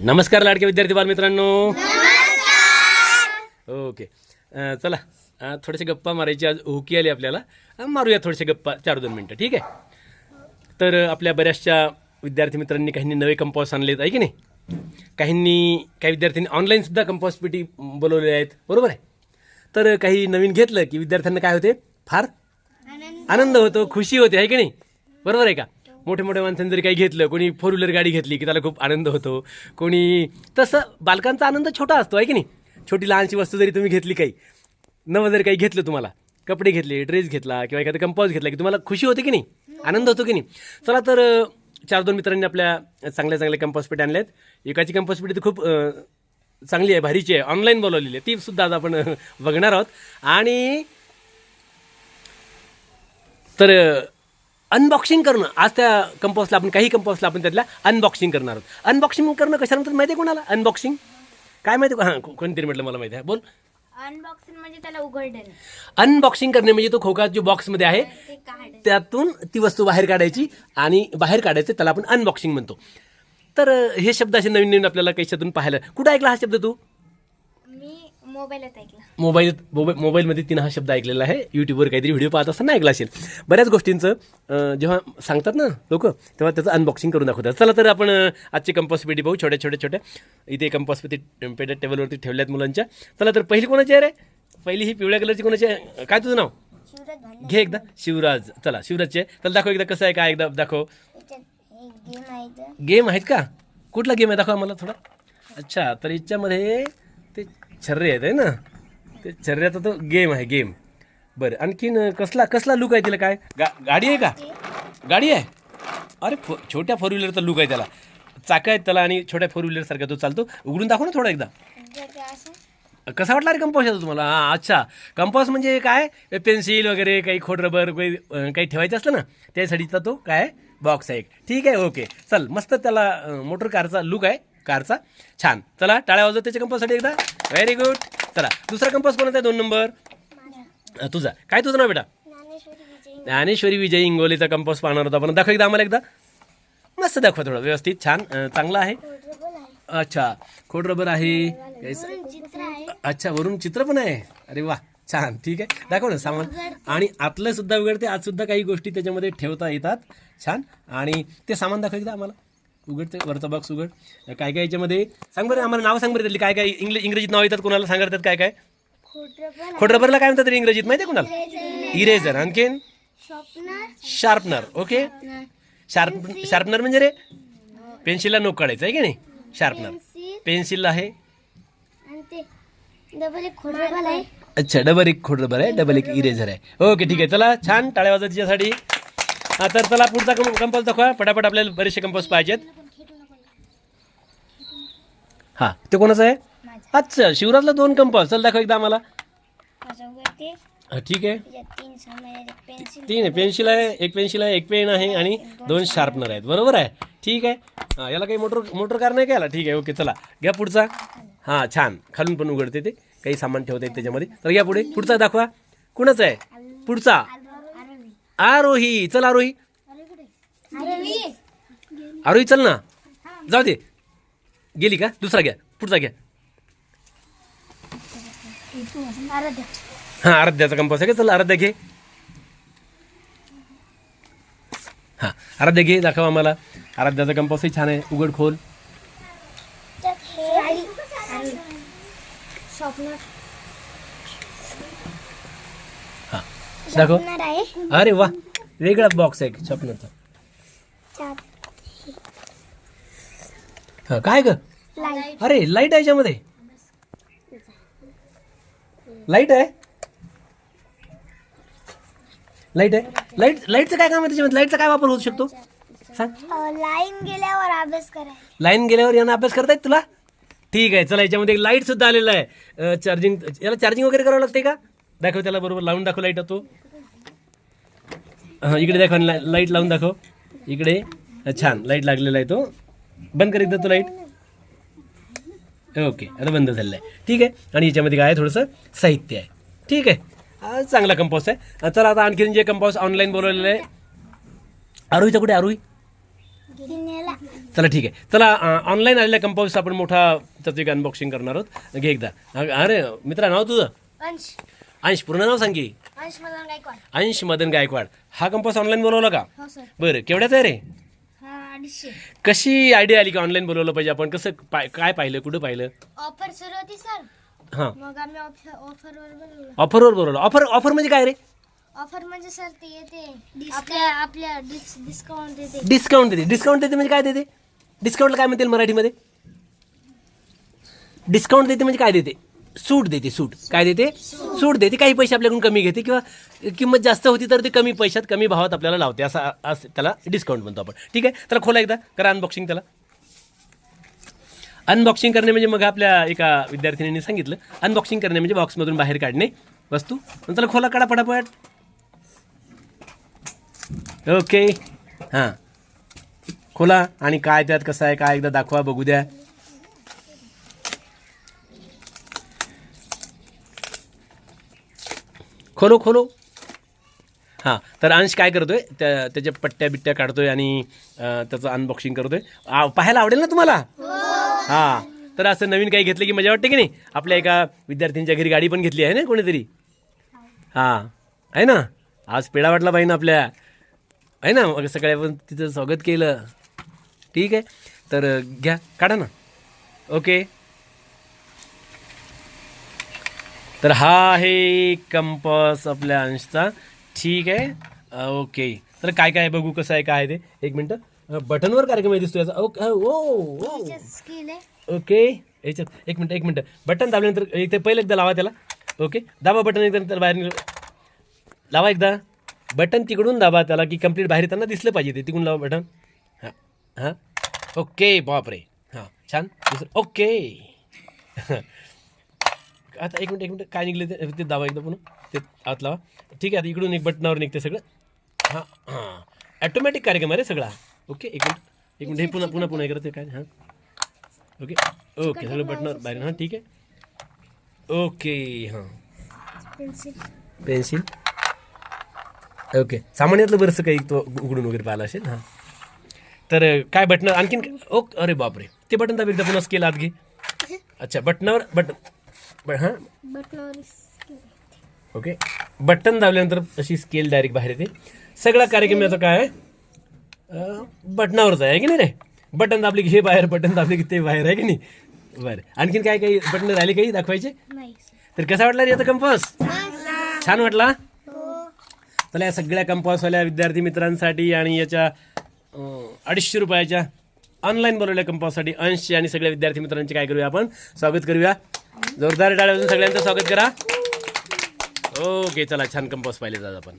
नमस्कार लाडके विद्यार्थी बालमित्रांनो. ओके. चला थोडेसे गप्पा मारायची आज हुकी आली आपल्याला. मारूया थोडेसे गप्पा चार दोन मिनटं ठीक आहे? तर आपल्या बऱ्याचशा विद्यार्थी मित्रांनी काहींनी नवे कंपाऊस आणलेत आहे की नाही? काहींनी काही विद्यार्थ्यांनी ऑनलाईनसुद्धा कंपाऊस पेटी बोलवले आहेत बरोबर आहे? तर काही नवीन घेतलं की विद्यार्थ्यांना काय होते? फार आनंद होतो खुशी होते आहे की नाही? बरोबर आहे का? मोठ्या मोठ्या माणसांनी जरी काही घेतलं कोणी फोर व्हीलर गाडी घेतली की त्याला खूप आनंद होतो. कोणी तसं बालकांचा आनंद छोटा असतो आहे की नाही? छोटी लहानशी वस्तू जरी तुम्ही घेतली काही नवं जरी काही घेतलं तुम्हाला कपडे घेतले ड्रेस घेतला किंवा एखादा कंपाऊस घेतला की तुम्हाला खुशी होते की नाही? आनंद होतो की नाही? चला तर चार दोन मित्रांनी आपल्या चांगल्या चांगल्या कंपाऊस पेटी आहेत एकाची कंपाऊस पेटी तर खूप चांगली आहे भारीची आहे. ऑनलाईन बोलवलेली आहे. ती सुद्धा आज आपण बघणार आहोत. आणि तर अनबॉक्सिंग करणं. आज त्या कंपाऊसला आपण काही कंपाऊसला आपण त्यातल्या अनबॉक्सिंग करणार आहोत. अनबॉक्सिंग करणं कशा नंतर माहिती आहे कोणाला? अनबॉक्सिंग काय माहिती हां कोणतरी म्हटलं मला माहिती आहे बोल. अनबॉक्सिंग म्हणजे त्याला उघडणे. अनबॉक्सिंग करणे म्हणजे तो खोका जो बॉक्समध्ये आहे त्यातून ती वस्तू बाहेर काढायची आणि बाहेर काढायचं त्याला आपण अनबॉक्सिंग म्हणतो. तर हे शब्द असे नवीन नवीन आपल्याला काही शब्दून पाहायला कुठं ऐकला हा शब्द तू? मोबाईलात ऐकला. मोबाईल मोबाईल मोबाईलमध्ये तिनं हा शब्द ऐकलेला आहे. यूट्यूबवर काहीतरी व्हिडिओ पाहत असताना ऐकला असेल. बऱ्याच गोष्टींचं अं, जेव्हा सांगतात ना लोक तेव्हा त्याचं अनबॉक्सिंग करून दाखवतात. चला तर आपण अं, आजची कंपास पेटी पाहू. छोट्या छोट्या छोट्या. इथे कंपास पेटी पेट्या टेबलवरती ठेवल्यात मुलांच्या. चला तर पहिली कोणाची आहे रे? पहिली ही पिवळ्या कलरची कोणाची आहे? काय तुझं नाव? शिवराज भांडे घे एकदा. शिवराज. चला शिवराजचे आहे. चला दाखव एकदा कसं आहे काय एकदा दाखव. गेम आहे इथं. गेम आहेत का? कुठला गेम आहे? दाखवा मला थोडा. अच्छा तर याच्यामध्ये छर्रे आहेत आहे ना? ते छर्ऱ्याचा तो गेम आहे गेम बरं आणखीन कसला कसला लुक आहे तिला काय? गा गाडी आहे का? गाडी आहे? अरे फो छोट्या फोर व्हीलरचा लुक आहे त्याला. चाकं आहेत त्याला आणि छोट्या फोर व्हीलरसारखा तो चालतो. उघडून दाखव ना थोडा एकदा. कसा वाटला रे कंपास याचा तुम्हाला? हां अच्छा. कंपास म्हणजे काय? पेन्सिल वगैरे काही खोड रबर काही काही ठेवायचं असलं ना त्यासाठीचा तो काय? बॉक्स आहे एक. ठीक आहे ओके चल मस्त त्याला मोटर कारचा लुक आहे. कारचा. छान. चला टाळ्या वाजवत त्याच्या कंपाससाठी एकदा. व्हेरी गुड चला दुसरा कंपास कोणाचा आहे? दोन नंबर. तुझा. काय तुझं नाव बेटा? ज्ञानेश्वरी विजय इंगोलीचा कंपास पाहणार होता आपण. दाखव एकदा आम्हाला एकदा. मस्त दाखवा थोडं व्यवस्थित. छान. चांगला आहे. अच्छा. खोड रबर आहे. अच्छा वरून चित्र पण आहे. अरे वा. छान. ठीक आहे. दाखव ना सामान. आणि आतलं सुद्धा उघडते. आज सुद्धा काही गोष्टी त्याच्यामध्ये ठेवता येतात. छान. आणि ते सामान दाखव एकदा आम्हाला. उघडते वरचा बॉक्स उघड. काय काय याच्यामध्ये? सांग बरं आम्हाला नाव सांग बरं त्यातली. काय काय इंग्लिश इंग्रजीत नाव येतात कोणाला? सांगा त्यात काय काय. खोटरबल खोड रबरला काय म्हणतात रे इंग्रजीत? माहिती आहे कोणाला इरेझर आणखीन? शार्पनर. ओके. शार्प शार्पनर म्हणजे रे? पेन्सिलला नोक काढायचं आहे की नाही? शार्पनर. पेन्सिल. आहे. अच्छा डबल एक खोड रबर आहे डबल एक इरेझर आहे. ओके ठीक आहे. चला छान टाळ्या वाजत तिच्यासाठी. हा तर चला पुढचा कं कंपास दाखवा. पटापट आपल्याला बरेचसे कंपास पाहिजेत. हा ते कोणाचं आहे? अच्छा शिवराजला दोन कंपास चल दाखव एकदा आम्हाला. उघडते हा, ठीक आहे. त्याच्यात तीन सामान आहेत एक पेन्सिल तीन आहे. पेन्सिल आहे एक पेन्सिल आहे एक पेन आहे आणि दोन शार्पनर आहेत. बरोबर आहे? ठीक आहे. हां याला काही मोटर मोटर कार नाही का याला? ठीक आहे ओके चला. घ्या पुढचा. हां छान. खालून पण उघडते ते. काही सामान ठेवता त्याच्यामध्ये. तर घ्या पुढे. पुढचा दाखवा. कुणाचा आहे? पुढचा. आरोही चल आरोही. आरोही चल ना. जाऊ दे. गेली का? दुसरा घ्या. पुढचा घ्या. हा हां आराध्याचा कंपास आहे का? चल आराध्या घे. हां आराध्या घे दाखवा आम्हाला. आराध्याचा कंपासही छान आहे. उघड खोल. शॉपनर दाखव. आहे. अरे वा. वेगळा बॉक्स आहे स्वप्नाचा हा काय ग? लाइट अरे लाइट आहे याच्यामध्ये. लाइट आहे? लाइट आहे? लाइट लाईटचं काय काम आहे त्याच्यामध्ये? लाईटचा काय वापर होऊ शकतो? सांग. लाईन गेल्यावर अभ्यास करायचा लाईन गेल्यावर यांना अभ्यास करतायत तुला? ठीक आहे चला याच्यामध्ये लाइट सुद्धा आलेला आहे. चार्जिंग याला चार्जिंग वगैरे करावं लागते का? दाखव त्याला बरोबर लावून दाखव लाइट तो हां इकडे दाखव लाइट लावून दाखव. इकडे. छान लाइट लागलेला आहे तो. बंद कर एकदा तो लाइट ओके आता बंद झालेला आहे. ठीक आहे? आणि याच्यामध्ये काय आहे? थोडंसं साहित्य आहे. ठीक आहे? हा, चांगला कंपाऊस आहे. चला आता आणखीन जे कंपाऊस ऑनलाईन बोलवलेलं आहे. आरोहीचं कुठे आरोही? चला ठीक आहे. चला ऑनलाईन आलेल्या कंपाऊस आपण मोठा त्याचं एक अनबॉक्सिंग करणार आहोत. घे एकदा. अरे मित्रा नाव तुझं? अंश पूर्ण नाव सांग अंश मधून गायकवाड. अंश मदन गायकवाड. हा कंपास ऑनलाईन बोलवला का? हो सर बरं केवढ्याचा आहे रे? हा अडीचशे. कशी आयडिया आली की ऑनलाईन बोलवलं पाहिजे आपण? कसं पाय काय पाहिलं? कुठं पाहिलं? ऑफर सुरू होती सर हां. मग आम्ही ऑफर ऑफरवर बोलवलं. ऑफरवर बोलवलं. ऑफर ऑफर म्हणजे काय रे? ऑफर म्हणजे सर ते येते. आपल्या आपल्या डिस्काउंट येते डिस्काउंट देते. डिस्काउंट देते म्हणजे काय देते? डिस्काउंटला काय म्हणतील मराठीमध्ये? डिस्काउंट देते म्हणजे काय देते? सूट देते सूट. काय देते? सूट देते. काही पैसे आपल्याकडून कमी घेते किंवा किंमत जास्त होती तर ते कमी पैशात कमी भावात आपल्याला लावते. असं असं त्याला डिस्काउंट म्हणतो आपण. ठीक आहे? त्याला खोला एकदा. करा अनबॉक्सिंग त्याला. अनबॉक्सिंग करणे म्हणजे मग आपल्या एका विद्यार्थिनीने सांगितलं. अनबॉक्सिंग करणे म्हणजे बॉक्समधून बाहेर काढणे. वस्तू. त्याला खोला काढा पटापट. ओके हां. खोला. आणि काय त्यात कसं आहे काय एकदा दाखवा बघू द्या. खोलो खोलो. हां तर अंश काय करतोय? त्या त्याच्या पट्ट्या बिट्ट्या काढतोय आणि त्याचं अनबॉक्सिंग करतोय. आ, पाहायला आवडेल ना तुम्हाला? हां तर असं नवीन काही घेतलं की मजा वाटते की नाही? आपल्या एका विद्यार्थ्यांच्या घरी गाडी पण घेतली आहे ना कोणीतरी? हां आहे ना? आज पेढा वाटला पाहिजे ना आपल्या. आहे ना? मग सगळ्या पण तिचं स्वागत केलं. ठीक आहे? तर घ्या काढा ना. ओके. तर हा आहे कंपास आपल्या अंशचा. ठीक आहे? ओके तर काय काय आहे बघू कसं आहे काय ते? एक मिनटं. बटनवर कार्यक्रम आहे दिसतो याचा. ओके ओ ओके याच्यात एक मिनटं एक मिनटं. बटन दाबल्यानंतर एक ते पहिलं एकदा लावा त्याला. ओके दाबा बटन एकदा त्याला बाहेर निघ. लावा एकदा. बटन तिकडून दाबा त्याला की कंप्लीट बाहेर येताना दिसलं पाहिजे ते. तिकडून लावा बटन. हां हां. ओके बापरे. हां छान. दुसरं ओके आता एक मिनिट एक मिनिट. काय निघले ते? ते दाबा एकदा पुन्हा. ते आत लावा. ठीक आहे आता इकडून एक बटनावर निघते सगळं. हां हां. ॲटोमॅटिक कार्यक्रम आहे रे सगळा. ओके एक मिनिट. एक मिनिट. हे पुन्हा पुन्हा पुन्हा करते काय? हां. ओके ओके सगळं बटनावर बाहेर. हां ठीक आहे. ओके हां. पेन्सिल पेन्सिल ओके सामान्यातलं बरंचसं काही तो उघडून वगैरे पाहिलं असेल हां. तर काय बटन आणखीन काय- ओ अरे बापरे. ते बटन दाब एकदा पुन्हा स्केल आत घे. अच्छा बटनावर बटन ब- हां? बटनावर ओके. बटन दाबल्यानंतर अशी स्केल डायरेक्ट बाहेर येते. सगळा कार्यक्रम याचा काय आहे? अं, बटनावरच आहे की नाही रे? बटन दाबले की हे बाहेर बटन दाबले की ते बाहेर आहे की नाही? बरं. आणखीन काय काही बटन राहिले काही दाखवायचे? नाही तर कसा वाटला रे याचा कंपास छान वाटला? हो. चला या सगळ्या कंपासवाल्या विद्यार्थी मित्रांसाठी आणि याच्या अं, अडीचशे रुपयाच्या ऑनलाईन बोलवलेल्या कंपाससाठी अंश आणि सगळ्या विद्यार्थी मित्रांचे काय करूया आपण? स्वागत करूया. जोरदार टाळ्या सगळ्यांचं स्वागत करा. ओके चला छान कंपोस्ट पाहिले जात आपण.